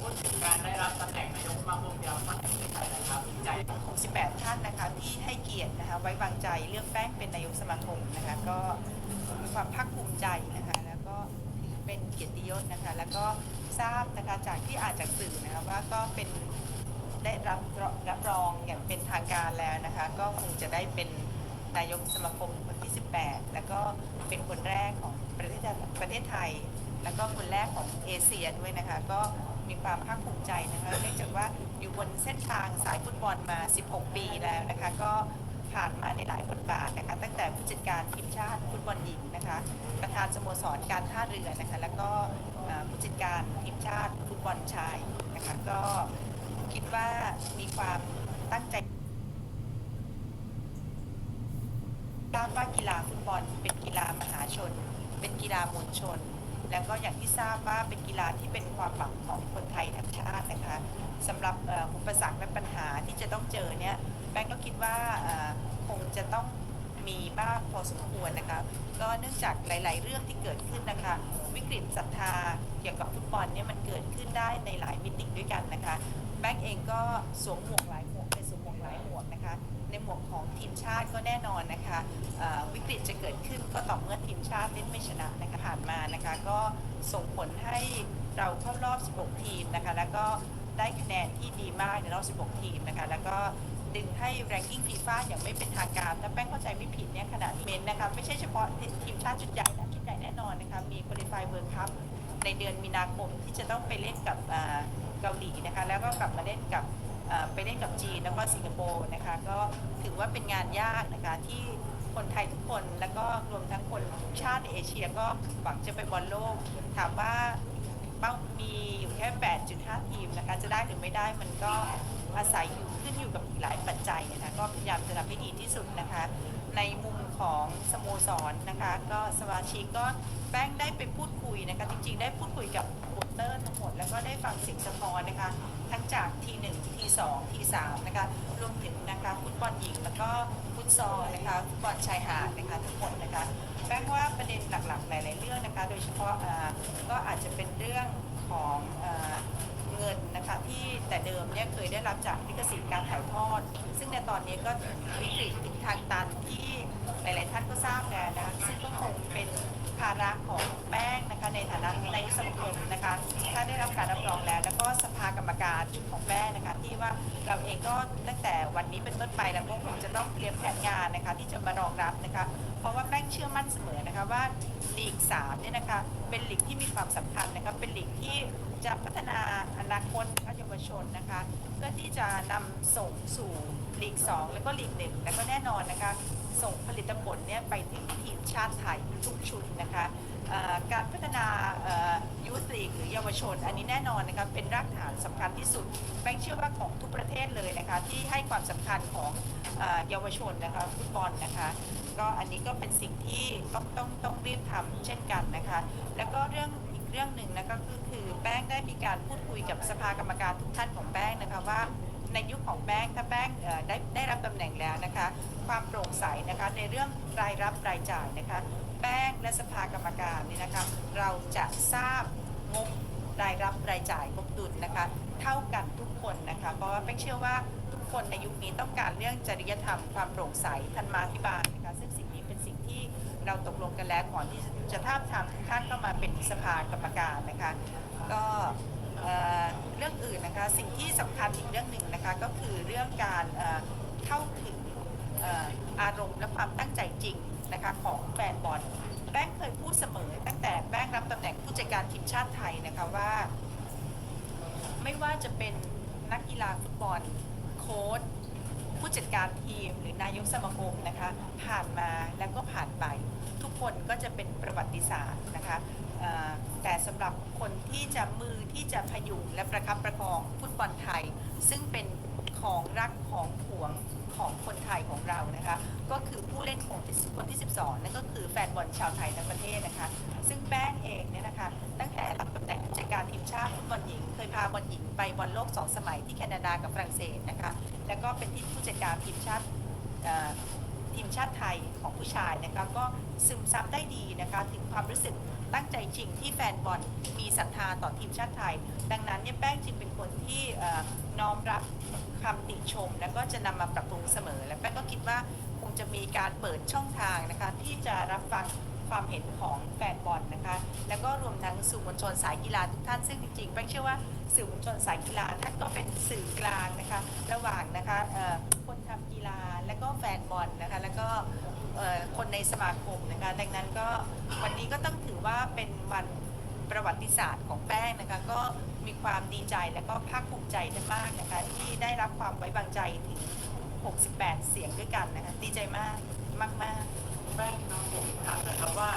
พูดถึงการได้รับตำแหน่งนายกสมาคมกีฬาฟุตบอลแห่งประเทศไทยนะครับดีใจ68 ท่านนะคะที่ให้เกียรตินะคะไว้วางใจเลือกแป้งเป็นนายกสมาคมนะคะก็มีความภาคภูมิใจนะคะแล้วก็ถือเป็นเกียรติยศนะคะแล้วก็ทราบนะคะจากที่อ่านจากสื่อนะคะว่าก็เป็นได้รับรับรองอย่างเป็นทางการแล้วนะคะก็คงจะได้เป็นนายกสมาคมคนที่ 18 แล้วก็เป็นคนแรกของประเทศประเทศไทย แล้วก็คนแรกของเอเชียด้วยนะคะก็ มีความภาคภูมิใจนะคะเนื่องจากว่าอยู่บนเส้นทางสายฟุตบอลมา 16 ปีแล้วนะคะ ก็ผ่านมาในหลายบทบาทนะคะ ตั้งแต่ผู้จัดการทีมชาติฟุตบอลหญิงนะคะ ประธานสโมสรการท่าเรือนะคะ แล้วก็ผู้จัดการทีมชาติฟุตบอลชายนะคะ ก็คิดว่ามีความตั้งใจทราบว่ากีฬาฟุตบอลเป็นกีฬามหาชน เป็นกีฬามวลชน แล้วก็อย่างที่ทราบว่าเป็นกีฬาที่เป็นความหวังของคนไทยทั้งชาตินะคะสำหรับอุปสรรคและปัญหาที่จะต้องเจอเนี่ยแบงก์ก็คิดว่าคงจะต้องมีบ้างพอสมควรนะคะก็เนื่องจากหลาย ๆ เรื่องที่เกิดขึ้นนะคะ วิกฤตศรัทธาเกี่ยวกับฟุตบอลเนี่ยมันเกิดขึ้นได้ในหลายมิติด้วยกันนะคะ แบงก์เองก็สวมหมวกหลายหมวกเป็นสวมหมวกหลายหมวกนะคะ ในหมวกของทีมชาติก็แน่นอนนะคะวิกฤตจะเกิดขึ้นก็ต่อเมื่อาติเล่นไม่ชนะนะคะผ่านมานะคะก็ส่งผลให้เราเข้ารอบ 16 ทีมนะคะแล้วก็ได้คะแนนที่ดีมากในรอบ 16 ทีมนะคะแล้วก็ดึงให้ ranking FIFA อย่างไม่เป็นทางการถ้าแป้งเข้าใจไม่ผิดเนี่ยขณะนี้เมนนะคะไม่ใช่เฉพาะทีมชาติชุดใหญ่นะชุดใหญ่แน่นอนนะคะมี qualify World Cup ในเดือนมีนาคมที่จะต้องไปเล่นกับเกาหลีนะคะแล้วก็กลับมาเล่นกับไปเล่นกับจีนแล้วก็สิงคโปร์นะคะก็ถือว่าเป็นงานยากนะคะที่ คนไทยทุกคน แล้วก็รวมทั้งคนทุกชาติเอเชียก็หวังจะไปบอลโลก ถามว่าเป้ามีอยู่แค่ 8.5 ทีมนะคะ จะได้หรือไม่ได้มันก็อาศัยอยู่ขึ้นอยู่กับอีกหลายปัจจัยนะคะก็พยายามจะทำให้ดีที่สุดนะคะ ในมุมของสโมสรนะคะ ก็สมาชิกก็แป้งได้ไปพูดคุยนะคะ จริงๆ ได้พูดคุยกับโปรโมเตอร์ทั้งหมด แล้วก็ได้ฟังเสียงสะท้อนนะคะ ทั้งจากทีหนึ่งที สองทีสามนะคะรวมถึงนะคะฟุตบอลหญิงแล้วก็ฟุตซอลนะคะฟุตบอลชายหาดนะคะทั้งหมดนะคะแป้งว่าประเด็นหลักๆหลายๆเรื่องนะคะ โดยเฉพาะก็อาจจะเป็นเรื่องของอเงินนะคะที่แต่เดิมเนี่ยเคยได้รับจากลิขสิทธิ์การถ่ายทอด ซึ่งในตอนนี้ก็วิกฤตทางตันที่หลายๆท่านก็ทราบแล้ว เราเองก็ตั้งแต่วันนี้เป็นต้นไปแล้วก็คงจะต้องเตรียมแผนงานนะคะที่จะมารองรับนะคะเพราะว่าแป้งเชื่อมั่นเสมอนะคะว่าลีก3เนี่ยนะคะเป็นลีกที่มีความสำคัญนะคะเป็นลีกที่จะพัฒนาอนาคตเยาวชนนะคะเพื่อที่จะนำส่งสู่ลีก2แล้วก็ลีกหนึ่งแล้วก็แน่นอนนะคะส่งผลิตผลเนี่ยไปถึงทีมชาติไทยทุกชุดนะคะ การพัฒนายูทลีกหรือเยาวชน อันนี้แน่นอนนะคะเป็นรากฐานสำคัญที่สุดแบงค์เชื่อว่าของทุกประเทศเลยนะคะที่ให้ความสำคัญของเยาวชนนะคะฟุตบอลนะคะก็อันนี้ก็เป็นสิ่งที่ต้องต้องต้องรีบทำเช่นกันนะคะแล้วก็เรื่องอีกเรื่องหนึ่งนะคะก็คือแป้งได้มีการพูดคุยกับสภากรรมการทุกท่านของแป้งนะคะว่าในยุคของแป้งถ้าแป้งได้ได้รับตำแหน่งแล้วนะคะ ความโปร่งใสนะคะในเรื่องรายรับรายจ่ายนะคะ แป้งและสภากรรมการนี่นะคะเราจะทราบงบรายรับรายจ่ายงบดุลนะคะ เท่ากันทุกคนนะคะเพราะว่าแป้งเชื่อว่าทุกคนในยุคนี้ต้องการเรื่องจริยธรรมความโปร่งใสทันมาธิบาลนะคะซึ่งสิ่งนี้เป็นสิ่งที่เราตกลงกันแล้วก่อนที่จะท้าบทามทุกท่านเข้ามาเป็นสภากรรมการนะคะก็เรื่องอื่นนะคะสิ่งที่สำคัญอีกเรื่องหนึ่งนะคะก็คือเรื่องการเข้าถึงอารมณ์และความตั้งใจจริง นะคะของแฟนบอลแป้งเคยพูดเสมอ ตั้งแต่แป้งรับตำแหน่งผู้จัดการทีมชาติไทยนะคะว่า ไม่ว่าจะเป็นนักกีฬาฟุตบอลโค้ชผู้จัดการทีมหรือนายกสมาคมนะคะผ่านมาแล้วก็ผ่านไป ทุกคนก็จะเป็นประวัติศาสตร์นะคะแต่สำหรับคนที่จะมือที่จะพยุงและประคับประคองฟุตบอลไทย ซึ่งเป็นของรักของหวงของคนไทยของเรานะคะ ก็คือผู้เล่นของคนที่ 12 นั่นก็คือแฟนบอลชาวไทยทั้งประเทศนะคะ ซึ่งแป้งเองเนี่ยนะคะ ตั้งแต่รับตำแหน่งผู้จัดการทีมชาติฟุตบอลหญิง เคยพาบอลหญิงไปบอลโลก2สมัยที่แคนาดากับฝรั่งเศสนะคะ แล้วก็เป็นที่ผู้จัดการทีมชาติทีมชาติไทยของผู้ชายนะคะก็ซึมซับได้ดีนะคะถึงความรู้สึกตั้งใจจริงที่แฟนบอลมีศรัทธาต่อทีมชาติไทย ดังนั้นเนี่ยแป้งจึงเป็นคนที่น้อมรับคำติชม แล้วก็จะนำมาปรับปรุงเสมอ และแป้งก็คิดว่าคงจะมีการเปิดช่องทางนะคะที่ รับฟังความเห็นของแฟนบอลนะคะ แล้วก็รวมทั้งสื่อมวลชนสายกีฬาทุกท่านซึ่งจริงๆแป้งเชื่อว่าสื่อมวลชนสายกีฬาท่านก็เป็นสื่อกลางนะคะ ระหว่างนะคะคนทำกีฬาและก็แฟนบอลนะคะ แล้วก็คนในสมาคมนะคะ ดังนั้นก็วันนี้ก็ต้องถือว่าเป็นวันประวัติศาสตร์ของแป้งนะคะ ก็มีความดีใจและก็ภาคภูมิใจมากนะคะ ที่ได้รับความไว้วางใจถึง 68 เสียงด้วยกันนะคะ ดีใจมากมากๆ ป้งน้องผมถามนะครับว่า